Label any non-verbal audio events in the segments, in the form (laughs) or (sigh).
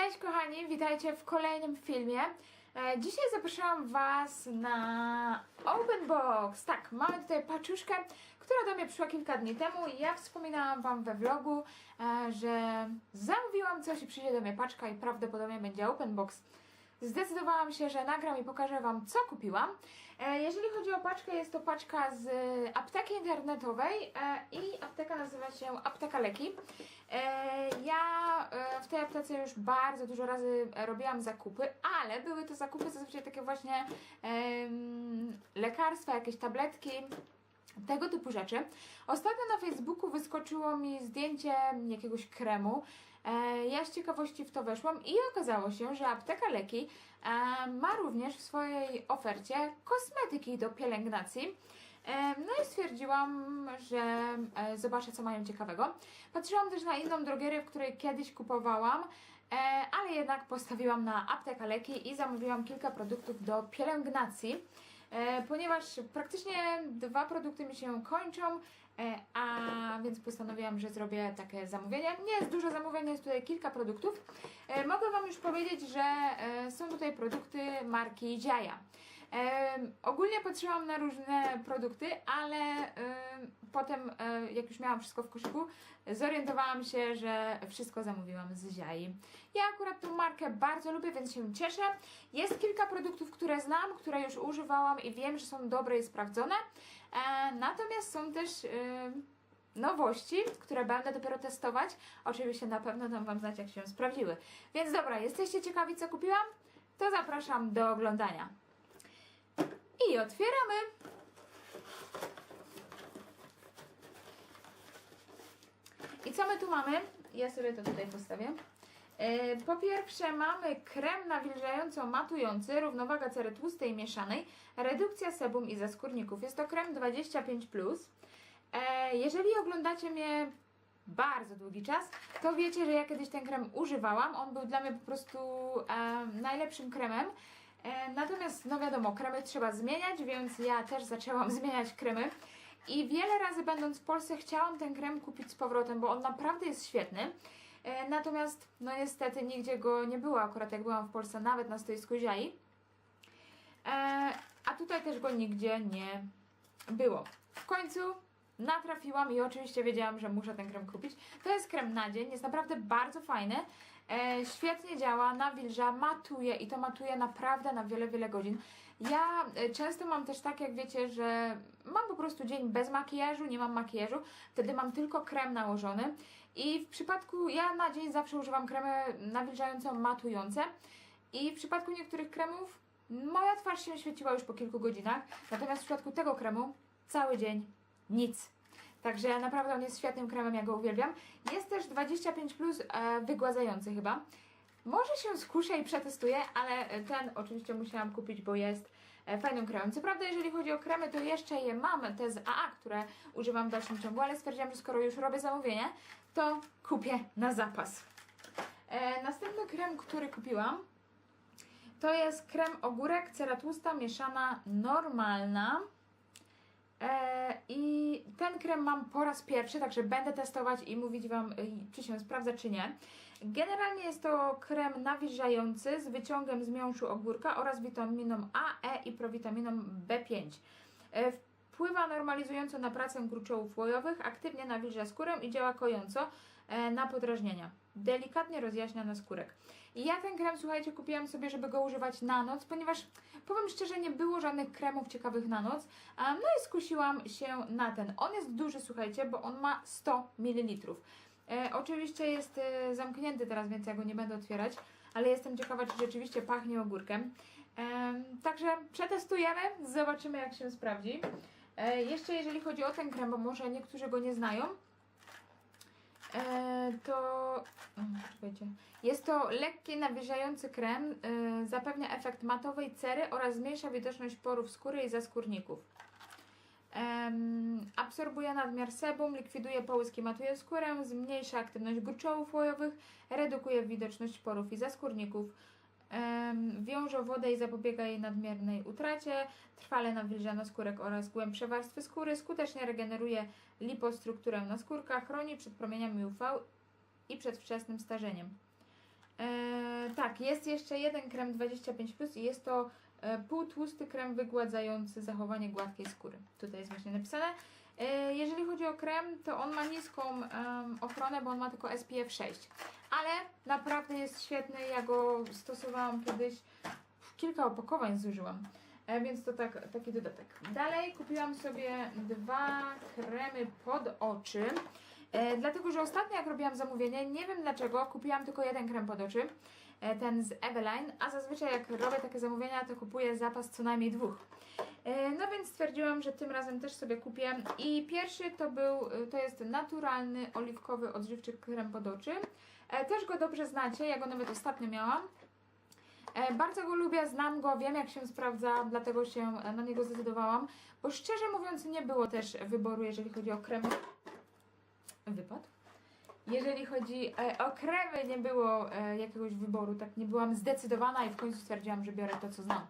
Cześć kochani, witajcie w kolejnym filmie. E, Dzisiaj zapraszam Was na Open Box. Tak, mamy tutaj paczuszkę, która do mnie przyszła kilka dni temu ja wspominałam Wam we vlogu, e, że zamówiłam coś i przyjdzie do mnie paczka i prawdopodobnie będzie Open Box. Zdecydowałam się, że nagram i pokażę Wam, co kupiłam. E, Jeżeli chodzi o paczkę, jest to paczka z apteki internetowej i apteka nazywa się Apteka Leki. E, Ja e, w tej aptece już bardzo dużo razy robiłam zakupy, ale były to zakupy zazwyczaj takie właśnie lekarstwa, jakieś tabletki, tego typu rzeczy. Ostatnio na Facebooku wyskoczyło mi zdjęcie jakiegoś kremu. E, Ja z ciekawości w to weszłam i okazało się, że apteka leki e, ma również w swojej ofercie kosmetyki do pielęgnacji. No i stwierdziłam, że e, zobaczę, co mają ciekawego. Patrzyłam też na inną drogerię, w której kiedyś kupowałam, e, ale jednak postawiłam na apteka leki i zamówiłam kilka produktów do pielęgnacji. E, ponieważ praktycznie dwa produkty mi się kończą, a więc postanowiłam, że zrobię takie zamówienie. Nie jest dużo zamówień, jest tutaj kilka produktów. Mogę Wam już powiedzieć, że są tutaj produkty marki Dziaja. Ogólnie patrzyłam na różne produkty, ale potem, e, jak już miałam wszystko w koszyku, zorientowałam się, że wszystko zamówiłam z Ziai. Ja akurat tą markę bardzo lubię, więc się cieszę. Jest kilka produktów, które znam, które już używałam i wiem, że są dobre i sprawdzone. E, natomiast są też. Nowości, które będę dopiero testować. Oczywiście na pewno dam Wam znać, jak się sprawdziły. Więc dobra, jesteście ciekawi, co kupiłam? To zapraszam do oglądania. Otwieramy. I co my tu mamy? Ja sobie to tutaj postawię. E, Po pierwsze mamy krem nawilżająco matujący, równowaga cery tłustej mieszanej, redukcja sebum i zaskórników. Jest to krem 25+. E, Jeżeli oglądacie mnie bardzo długi czas, to wiecie, że ja kiedyś ten krem używałam. On był dla mnie po prostu e, najlepszym kremem. E, natomiast, no wiadomo, kremy trzeba zmieniać, więc ja też zaczęłam (laughs) zmieniać kremy. I wiele razy będąc w Polsce chciałam ten krem kupić z powrotem, bo on naprawdę jest świetny. E, natomiast, no niestety nigdzie go nie było akurat jak byłam w Polsce, nawet na stoisku Ziai. E, a tutaj też go nigdzie nie było. W końcu natrafiłam i oczywiście wiedziałam, że muszę ten krem kupić. To jest krem na dzień, jest naprawdę bardzo fajny. E, świetnie działa, nawilża, matuje i to matuje naprawdę na wiele, wiele godzin. Ja e, często mam też tak, jak wiecie, że mam po prostu dzień bez makijażu, nie mam makijażu, wtedy mam tylko krem nałożony i w przypadku, ja na dzień zawsze używam kremy nawilżająco matujące i w przypadku niektórych kremów moja twarz się świeciła już po kilku godzinach, natomiast w przypadku tego kremu cały dzień nic. Także naprawdę on jest świetnym kremem, ja go uwielbiam. Jest też 25 plus e, wygładzający chyba. Może się skuszę i przetestuję, ale ten oczywiście musiałam kupić, bo jest e, fajnym kremem. Co prawda, jeżeli chodzi o kremy, to jeszcze je mam, te z AA, które używam w dalszym ciągu, ale stwierdziłam, że skoro już robię zamówienie, to kupię na zapas. E, następny krem, który kupiłam, to jest krem ogórek, cera tłusta, mieszana, normalna. E, I ten krem mam po raz pierwszy, także będę testować i mówić Wam, y, czy się sprawdza, czy nie. Generalnie jest to krem nawilżający z wyciągiem z miąższu ogórka oraz witaminą A, E i prowitaminą B5. E, Wpływa normalizująco na pracę gruczołów łojowych, aktywnie nawilża skórę i działa kojąco e, na podrażnienia. Delikatnie rozjaśnia na skórek. I ja ten krem, słuchajcie, kupiłam sobie, żeby go używać na noc, ponieważ powiem szczerze, nie było żadnych kremów ciekawych na noc. No i skusiłam się na ten. On jest duży, słuchajcie, bo on ma 100 ml. E, oczywiście jest e, zamknięty teraz, więc ja go nie będę otwierać, ale jestem ciekawa, czy rzeczywiście pachnie ogórkiem. E, także przetestujemy, zobaczymy jak się sprawdzi. E, jeszcze jeżeli chodzi o ten krem, bo może niektórzy go nie znają, to mm, czekajcie. jest to lekki nawilżający krem, e, zapewnia efekt matowej cery oraz zmniejsza widoczność porów skóry i zaskórników. Absorbuje nadmiar sebum, likwiduje połyski, matuje skórę, zmniejsza aktywność gruczołów łojowych, redukuje widoczność porów i zaskórników, wiąże wodę i zapobiega jej nadmiernej utracie, trwale nawilża naskórek oraz głębsze warstwy skóry, skutecznie regeneruje lipostrukturę naskórka, chroni przed promieniami UV i przed wczesnym starzeniem. E, tak, jest jeszcze jeden krem 25 plus i jest to e, półtłusty krem wygładzający zachowanie gładkiej skóry. Tutaj jest właśnie napisane. E, jeżeli chodzi o krem, to on ma niską ochronę, bo on ma tylko SPF 6. Ale naprawdę jest świetny. Ja go stosowałam kiedyś. Kilka opakowań zużyłam. E, więc to tak, taki dodatek. Dalej kupiłam sobie dwa kremy pod oczy. E, dlatego, że ostatnio jak robiłam zamówienie, nie wiem dlaczego, kupiłam tylko jeden krem pod oczy, e, ten z Eveline, a zazwyczaj jak robię takie zamówienia, to kupuję zapas co najmniej dwóch. E, no więc stwierdziłam, że tym razem też sobie kupię i pierwszy to był, e, to jest naturalny, oliwkowy, odżywczy krem pod oczy. E, też go dobrze znacie, ja go nawet ostatnio miałam. Bardzo go lubię, znam go, wiem jak się sprawdza, dlatego się na niego zdecydowałam, bo szczerze mówiąc nie było też wyboru, jeżeli chodzi o kremy. Wypad? Jeżeli chodzi o kremy, nie było jakiegoś wyboru, tak nie byłam zdecydowana i w końcu stwierdziłam, że biorę to, co znam.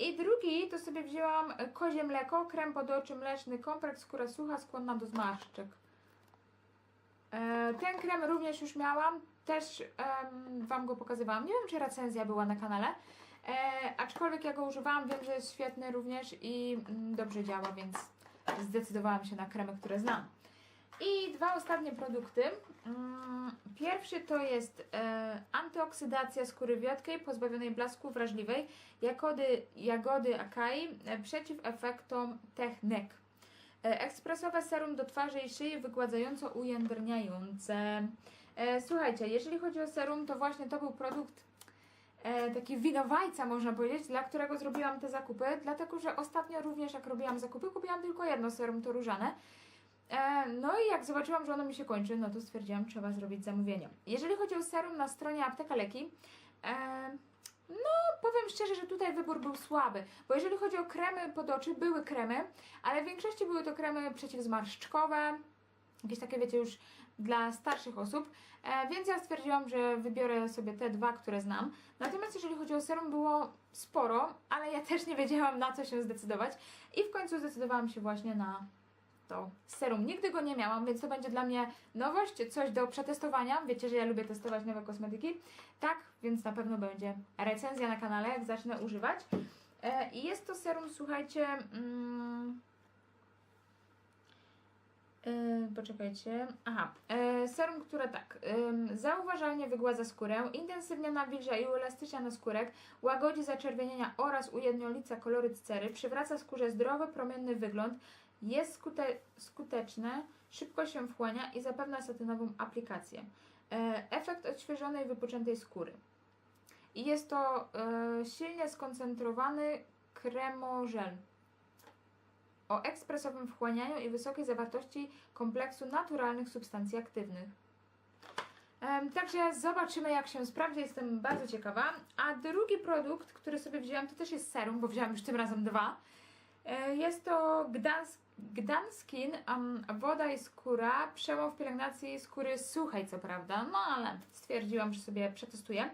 I drugi to sobie wzięłam kozie mleko, krem pod oczy mleczny, kompleks, skóra sucha, skłonna do zmarszczek. E, ten krem również już miałam, też Wam go pokazywałam. Nie wiem, czy recenzja była na kanale, e, aczkolwiek ja go używałam, wiem, że jest świetny również i mm, dobrze działa, więc zdecydowałam się na kremy, które znam. I dwa ostatnie produkty. Mm, Pierwszy to jest e, antyoksydacja skóry wiotkiej, pozbawionej blasku wrażliwej, jagody, jagody akai, e, przeciw efektom technek. E, ekspresowe serum do twarzy i szyi wygładzająco ujędrniające. Słuchajcie, jeżeli chodzi o serum, to właśnie to był produkt taki winowajca, można powiedzieć, dla którego zrobiłam te zakupy, dlatego że ostatnio również jak robiłam zakupy, kupiłam tylko jedno serum, to różane. E, no i jak zobaczyłam, że ono mi się kończy, no to stwierdziłam, trzeba zrobić zamówienie. Jeżeli chodzi o serum na stronie Apteka Leki, e, no powiem szczerze, że tutaj wybór był słaby, bo jeżeli chodzi o kremy pod oczy, były kremy, ale w większości były to kremy przeciwzmarszczkowe, jakieś takie wiecie już dla starszych osób, e, więc ja stwierdziłam, że wybiorę sobie te dwa, które znam. Natomiast jeżeli chodzi o serum, było sporo, ale ja też nie wiedziałam na co się zdecydować i w końcu zdecydowałam się właśnie na to serum. Nigdy go nie miałam, więc to będzie dla mnie nowość, coś do przetestowania. Wiecie, że ja lubię testować nowe kosmetyki. Tak, więc na pewno będzie recenzja na kanale, jak zacznę używać. E, I jest to serum, słuchajcie. Mm, e, poczekajcie. Aha. E, serum, które tak. ym, zauważalnie wygładza skórę, intensywnie nawilża i uelastycznia naskórek, łagodzi zaczerwienienia oraz ujednolica koloryt cery, przywraca skórze zdrowy, promienny wygląd, jest skute skuteczne, szybko się wchłania i zapewnia satynową aplikację. E, efekt odświeżonej, wypoczętej skóry. I jest to e, silnie skoncentrowany kremożel o ekspresowym wchłanianiu i wysokiej zawartości kompleksu naturalnych substancji aktywnych. Także zobaczymy, jak się sprawdzi. Jestem bardzo ciekawa. A drugi produkt, który sobie wzięłam, to też jest serum, bo wzięłam już tym razem dwa. E, Jest to Gdansk, Gdanskin, um, woda i skóra, przełom w pielęgnacji skóry suchej, co prawda, no ale stwierdziłam, że sobie przetestuję,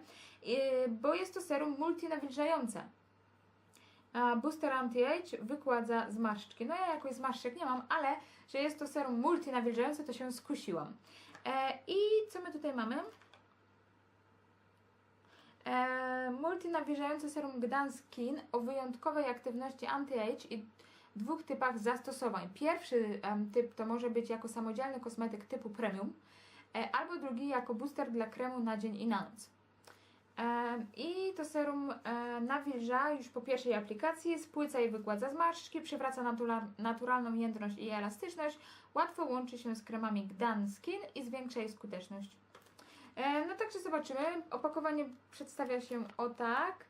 bo jest to serum multinawilżające. A Booster Anti-Age wykładza zmarszczki. No ja jakoś zmarszczek nie mam, ale że jest to serum multinawilżające, to się skusiłam. E, I co my tutaj mamy? E, multinawilżające serum Gdanskin o wyjątkowej aktywności anti-age i dwóch typach zastosowań. Pierwszy typ to może być jako samodzielny kosmetyk typu premium, e, albo drugi jako booster dla kremu na dzień i na noc. Em, I to serum e, nawilża już po pierwszej aplikacji, spłyca i wygładza zmarszczki, przywraca natura, naturalną jędrność i elastyczność, łatwo łączy się z kremami Gdanskin i zwiększa jej skuteczność. E, No także zobaczymy. Opakowanie przedstawia się o tak.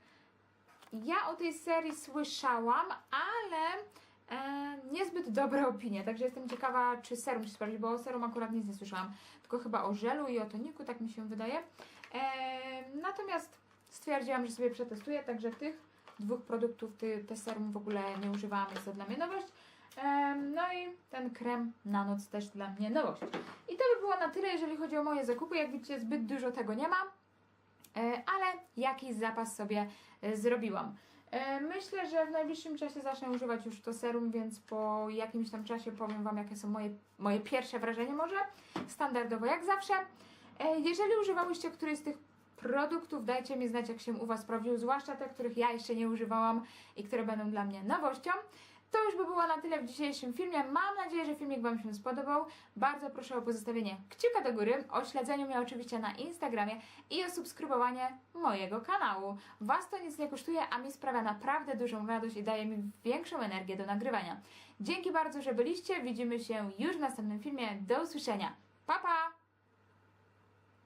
Ja o tej serii słyszałam, ale e, niezbyt dobre opinie, także jestem ciekawa, czy serum się sprawdzi, bo o serum akurat nic nie słyszałam, tylko chyba o żelu i o toniku, tak mi się wydaje. E, natomiast stwierdziłam, że sobie przetestuję, także tych dwóch produktów, ty, te serum w ogóle nie używałam, jest to dla mnie nowość. No i ten krem na noc też dla mnie nowość. I to by było na tyle, jeżeli chodzi o moje zakupy. Jak widzicie, zbyt dużo tego nie ma, e, ale jakiś zapas sobie e, zrobiłam. E, Myślę, że w najbliższym czasie zacznę używać już to serum, więc po jakimś tam czasie powiem Wam, jakie są moje, moje pierwsze wrażenia może. Standardowo jak zawsze. Jeżeli używałyście któryś z tych produktów, dajcie mi znać, jak się u Was sprawdził, zwłaszcza te, których ja jeszcze nie używałam i które będą dla mnie nowością. To już by było na tyle w dzisiejszym filmie. Mam nadzieję, że filmik Wam się spodobał. Bardzo proszę o pozostawienie kciuka do góry, o śledzeniu mnie oczywiście na Instagramie i o subskrybowanie mojego kanału. Was to nic nie kosztuje, a mi sprawia naprawdę dużą radość i daje mi większą energię do nagrywania. Dzięki bardzo, że byliście. Widzimy się już w następnym filmie. Do usłyszenia. Pa, pa!